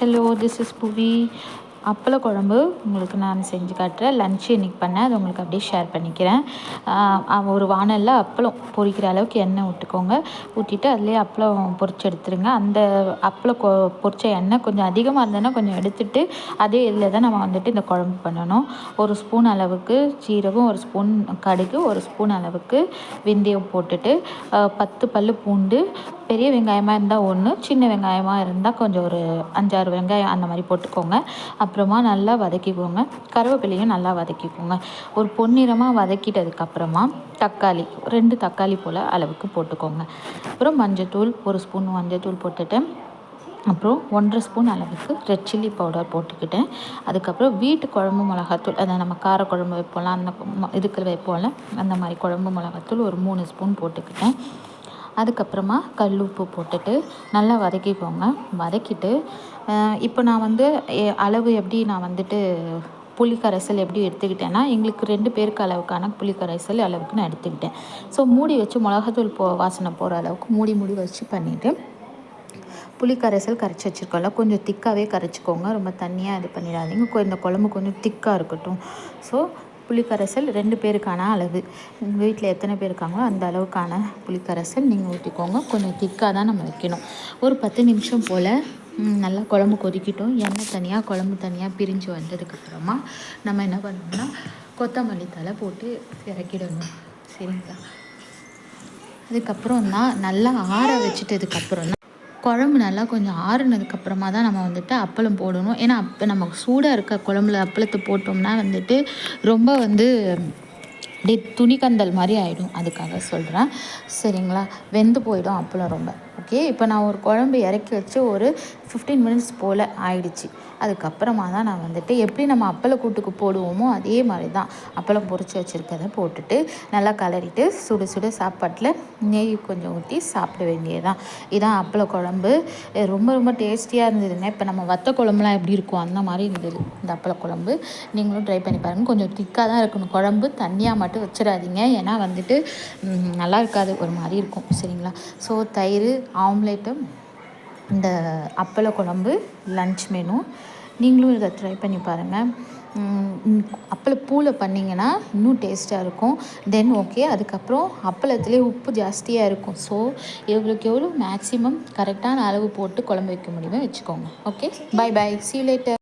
Hello this is புவி அப்பள குழம்பு உங்களுக்கு நான் செஞ்சு காட்டுறேன். லன்ச் இன்றைக்கி பண்ணேன். அது உங்களுக்கு அப்படியே ஷேர் பண்ணிக்கிறேன். ஒரு வானலில் அப்பளம் பொரிக்கிற அளவுக்கு எண்ணெய் விட்டுக்கோங்க ஊற்றிட்டு அதுலேயே அப்பளம் பொரிச்சு எடுத்துருங்க. அந்த அப்பளம் கொ பொரிச்ச எண்ணெய் கொஞ்சம் அதிகமாக இருந்ததுன்னா கொஞ்சம் எடுத்துட்டு அதே இதில் தான் நம்ம வந்துட்டு இந்த குழம்பு பண்ணணும். ஒரு ஸ்பூன் அளவுக்கு சீரகம் ஒரு ஸ்பூன் கடுகு ஒரு ஸ்பூன் அளவுக்கு வெந்தயம் போட்டுட்டு பத்து பல் பூண்டு பெரிய வெங்காயமாக இருந்தால் ஒன்று சின்ன வெங்காயமாக இருந்தால் கொஞ்சம் ஒரு அஞ்சாறு வெங்காயம் அந்த மாதிரி போட்டுக்கோங்க. அப்புறமா நல்லா வதக்கிக்கோங்க. கருவேப்பிலையும் நல்லா வதக்கிக்கோங்க. ஒரு பொன்னிறமாக வதக்கிட்டதுக்கப்புறமா தக்காளி ரெண்டு தக்காளி போல் அளவுக்கு போட்டுக்கோங்க. அப்புறம் மஞ்சத்தூள் ஒரு ஸ்பூன் மஞ்சத்தூள் போட்டுட்டு அப்புறம் ஒன்றரை ஸ்பூன் அளவுக்கு ரெட் சில்லி பவுடர் போட்டுக்கிட்டேன் அதுக்கப்புறம் வீட்டு குழம்பு மிளகாத்தூள் அதை நம்ம காரக்குழம்பு வைப்போம்ல அந்த இதுக்கு வைப்போம்ல அந்த மாதிரி குழம்பு மிளகாத்தூள் ஒரு மூணு ஸ்பூன் போட்டுக்கிட்டேன். அதுக்கப்புறமா கல் உப்பு போட்டுட்டு நல்லா வதக்கிக்கோங்க. வதக்கிட்டு இப்போ நான் வந்து அளவு எப்படி நான் வந்துட்டு புளி கரைசல் எப்படி எடுத்துக்கிட்டேன்னா எங்களுக்கு ரெண்டு பேருக்கு அளவுக்கான புளி கரைசல் அளவுக்கு நான் எடுத்துக்கிட்டேன். ஸோ மூடி வச்சு மிளகாத்தூள் போ வாசனை போகிற அளவுக்கு மூடி மூடி வச்சு பண்ணிவிட்டு புளி கரைசல் கரைச்சி வச்சுருக்கோம்ல கொஞ்சம் திக்காகவே கரைச்சிக்கோங்க. ரொம்ப தண்ணியாக இது பண்ணிடாதீங்க. இந்த குழம்பு கொஞ்சம் திக்காக இருக்கட்டும். ஸோ புளிக்கரைசல் ரெண்டு பேருக்கான அளவு. உங்கள் வீட்டில் எத்தனை பேர் இருக்காங்களோ அந்த அளவுக்கான புளிக்கரைசல் நீங்கள் ஊற்றிக்கோங்க கொஞ்சம் திக்காக தான் நம்ம வைக்கணும். ஒரு பத்து நிமிஷம் போல் நல்லா குழம்பு கொதிக்கட்டும். எண்ணெய் தனியாக குழம்பு தனியாக பிரிஞ்சு வந்ததுக்கப்புறமா நம்ம என்ன பண்ணணும்னா கொத்தமல்லி தலை போட்டு இறக்கிடணும். சரிங்களா? அதுக்கப்புறம் தான் நல்லா ஆற வச்சுட்டதுக்கப்புறம் தான் குழம்பு நல்லா கொஞ்சம் ஆறுனதுக்கப்புறமா தான் நம்ம வந்துட்டு அப்பளம் போடணும். ஏன்னா அப்போ நம்ம சூடாக இருக்க குழம்புல அப்பளத்தை போட்டோம்னா வந்துட்டு ரொம்ப வந்து அப்படியே துணிக்கந்தல் மாதிரி ஆகிடும் அதுக்காக சொல்கிறேன் சரிங்களா? வெந்து போயிடும் அப்பளம் ரொம்ப. ஓகே இப்போ நான் ஒரு குழம்பு இறக்கி வச்சு ஒரு ஃபிஃப்டீன் மினிட்ஸ் போல் ஆயிடுச்சு. அதுக்கப்புறமா தான் நான் வந்துட்டு எப்படி நம்ம அப்பள கூட்டுக்கு போடுவோமோ அதே மாதிரி தான் அப்பளம் பொறிச்சு வச்சுருக்கதை போட்டுட்டு நல்லா கலரிட்டு சுடு சுடு சாப்பாட்டில் நெய் கொஞ்சம் ஊற்றி சாப்பிட வேண்டியதுதான். இதான் அப்பள குழம்பு. ரொம்ப ரொம்ப டேஸ்டியாக இருந்ததுங்க. இப்போ நம்ம வத்த குழம்புலாம் எப்படி இருக்கும்? அந்த மாதிரி இருந்தது. இந்த அப்பள குழம்பு. நீங்களும் ட்ரை பண்ணி பாருங்கள் கொஞ்சம் திக்காக தான் இருக்கணும். குழம்பு தண்ணியாக மட்டும் வச்சிடாதீங்க. ஏன்னா வந்துட்டு நல்லா இருக்காது. ஒரு மாதிரி இருக்கும். சரிங்களா? ஸோ தயிர் ஆம்லேட்டு இந்த அப்பள குழம்பு லன்ச் மெனு நீங்களும் இதை ட்ரை பண்ணி பாருங்கள் அப்பள பூவில் பண்ணிங்கன்னா இன்னும் டேஸ்ட்டாக இருக்கும். தென் ஓகே அதுக்கப்புறம் அப்பளத்துலேயே உப்பு ஜாஸ்தியாக இருக்கும். ஸோ எவ்வளோக்கு எவ்வளோ மேக்ஸிமம் கரெக்டான அளவு போட்டு குழம்பு வைக்க முடியுமோ வச்சுக்கோங்க. Okay bye bye see later